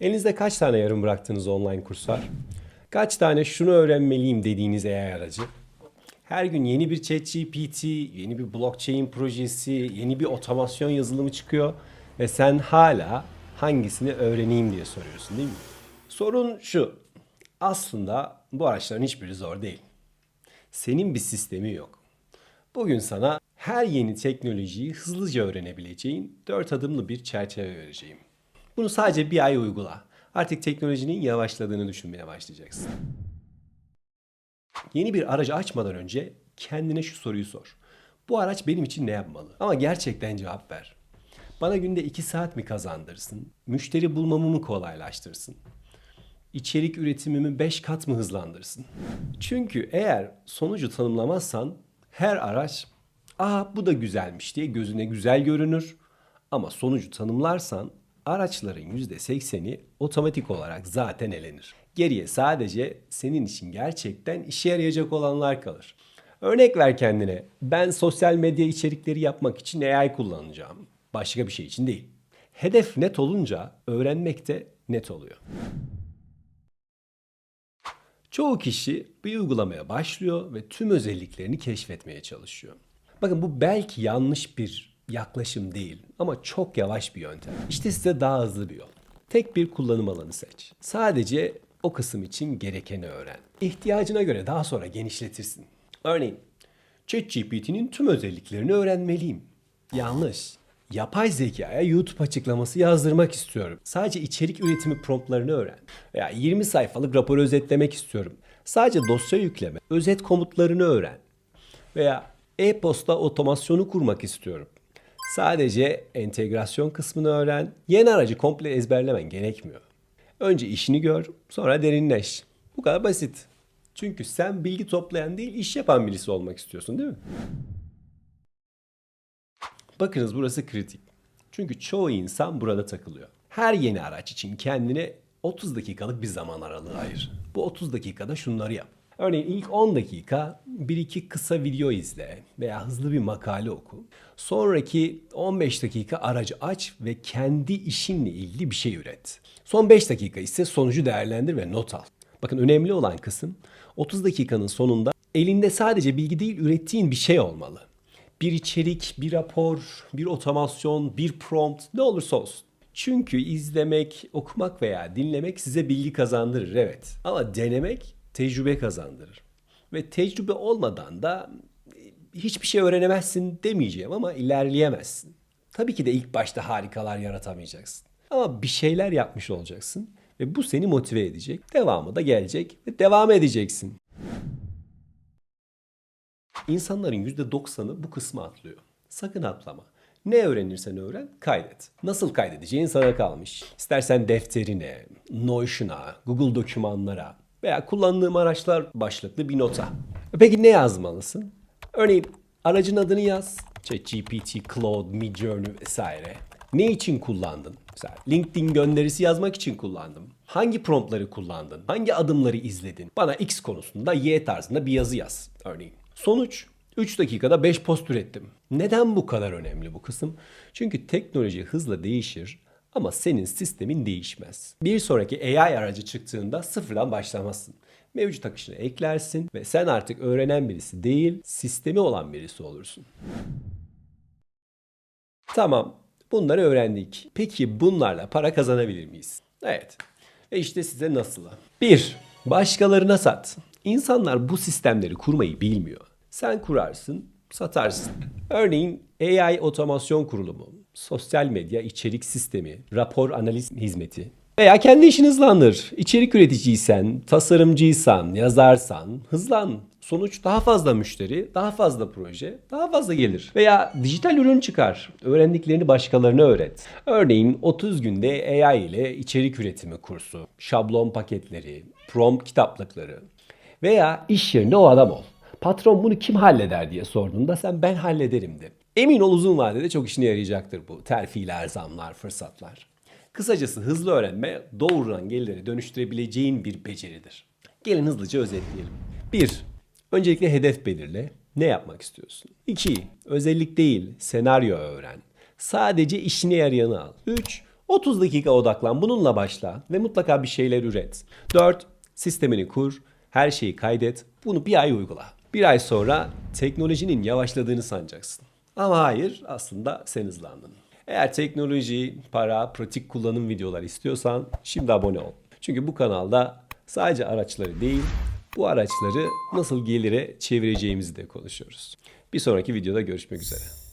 Elinizde kaç tane yarım bıraktığınız online kurs var? Kaç tane şunu öğrenmeliyim dediğiniz AI aracı? Her gün yeni bir ChatGPT, yeni bir blockchain projesi, yeni bir otomasyon yazılımı çıkıyor ve sen hala hangisini öğreneyim diye soruyorsun değil mi? Sorun şu. Aslında bu araçların hiçbiri zor değil. Senin bir sistemi yok. Bugün sana her yeni teknolojiyi hızlıca öğrenebileceğin dört adımlı bir çerçeve vereceğim. Bunu sadece bir ay uygula. Artık teknolojinin yavaşladığını düşünmeye başlayacaksın. Yeni bir aracı açmadan önce kendine şu soruyu sor. Bu araç benim için ne yapmalı? Ama gerçekten cevap ver. Bana günde 2 saat mi kazandırsın? Müşteri bulmamı mı kolaylaştırsın? İçerik üretimimi 5 kat mı hızlandırsın? Çünkü eğer sonucu tanımlamazsan her araç ''Aa bu da güzelmiş'' diye gözüne güzel görünür. Ama sonucu tanımlarsan araçların %80'i otomatik olarak zaten elenir. Geriye sadece senin için gerçekten işe yarayacak olanlar kalır. Örnek ver kendine. Ben sosyal medya içerikleri yapmak için AI kullanacağım. Başka bir şey için değil. Hedef net olunca öğrenmek de net oluyor. Çoğu kişi bir uygulamaya başlıyor ve tüm özelliklerini keşfetmeye çalışıyor. Bakın bu belki yanlış bir yaklaşım değil ama çok yavaş bir yöntem. İşte size daha hızlı bir yol. Tek bir kullanım alanı seç. Sadece o kısım için gerekeni öğren. İhtiyacına göre daha sonra genişletirsin. Örneğin ChatGPT'nin tüm özelliklerini öğrenmeliyim. Yanlış. Yapay zekaya YouTube açıklaması yazdırmak istiyorum. Sadece içerik üretimi promptlarını öğren. Veya 20 sayfalık rapor özetlemek istiyorum. Sadece dosya yükleme, özet komutlarını öğren. Veya e-posta otomasyonu kurmak istiyorum. Sadece entegrasyon kısmını öğren. Yeni aracı komple ezberlemen gerekmiyor. Önce işini gör, sonra derinleş. Bu kadar basit. Çünkü sen bilgi toplayan değil, iş yapan birisi olmak istiyorsun değil mi? Bakınız burası kritik. Çünkü çoğu insan burada takılıyor. Her yeni araç için kendine 30 dakikalık bir zaman aralığı ayır. Bu 30 dakikada şunları yap. Örneğin ilk 10 dakika bir iki kısa video izle veya hızlı bir makale oku. Sonraki 15 dakika aracı aç ve kendi işinle ilgili bir şey üret. Son 5 dakika ise sonucu değerlendir ve not al. Bakın önemli olan kısım 30 dakikanın sonunda elinde sadece bilgi değil ürettiğin bir şey olmalı. Bir içerik, bir rapor, bir otomasyon, bir prompt ne olursa olsun. Çünkü izlemek, okumak veya dinlemek size bilgi kazandırır evet. Ama denemek tecrübe kazandırır. Ve tecrübe olmadan da e, hiçbir şey öğrenemezsin demeyeceğim ama ilerleyemezsin. Tabii ki de ilk başta harikalar yaratamayacaksın. Ama bir şeyler yapmış olacaksın ve bu seni motive edecek. Devamı da gelecek ve devam edeceksin. İnsanların %90'ı bu kısmı atlıyor. Sakın atlama. Ne öğrenirsen öğren, kaydet. Nasıl kaydedeceğin sana kalmış. İstersen defterine, Notion'a, Google dokümanlara veya kullandığım araçlar başlıklı bir nota. Peki ne yazmalısın? Örneğin aracın adını yaz. ChatGPT, Claude, Midjourney vesaire. Ne için kullandın? Mesela LinkedIn gönderisi yazmak için kullandım. Hangi promptları kullandın? Hangi adımları izledin? Bana X konusunda Y tarzında bir yazı yaz örneğin. Sonuç 3 dakikada 5 post ürettim. Neden bu kadar önemli bu kısım? Çünkü teknoloji hızla değişir ama senin sistemin değişmez. Bir sonraki AI aracı çıktığında sıfırdan başlamazsın. Mevcut akışını eklersin ve sen artık öğrenen birisi değil, sistemi olan birisi olursun. Tamam, bunları öğrendik. Peki bunlarla para kazanabilir miyiz? Evet. Ve işte size nasılı. 1. Başkalarına sat. İnsanlar bu sistemleri kurmayı bilmiyor. Sen kurarsın, satarsın. Örneğin AI otomasyon kurulumu, sosyal medya içerik sistemi, rapor analiz hizmeti veya kendi işini hızlandır. İçerik üreticiysen, tasarımcıysan, yazarsan hızlan. Sonuç daha fazla müşteri, daha fazla proje, daha fazla gelir. Veya dijital ürün çıkar. Öğrendiklerini başkalarına öğret. Örneğin 30 günde AI ile içerik üretimi kursu, şablon paketleri, prompt kitaplıkları veya iş yerinde o adam ol. Patron bunu kim halleder diye sorduğunda sen ben hallederim de. Emin ol uzun vadede çok işine yarayacaktır bu. Terfiler, zamlar, fırsatlar. Kısacası hızlı öğrenme doğrudan geliri dönüştürebileceğin bir beceridir. Gelin hızlıca özetleyelim. 1. Öncelikle hedef belirle. Ne yapmak istiyorsun? 2. Özellik değil, senaryo öğren. Sadece işine yarayanı al. 3. 30 dakika odaklan, bununla başla ve mutlaka bir şeyler üret. 4. Sistemini kur, her şeyi kaydet, bunu bir ay uygula. Bir ay sonra teknolojinin yavaşladığını sanacaksın. Ama hayır, aslında sen hızlandın. Eğer teknoloji, para, pratik kullanım videolar istiyorsan şimdi abone ol. Çünkü bu kanalda sadece araçları değil, bu araçları nasıl gelire çevireceğimizi de konuşuyoruz. Bir sonraki videoda görüşmek üzere.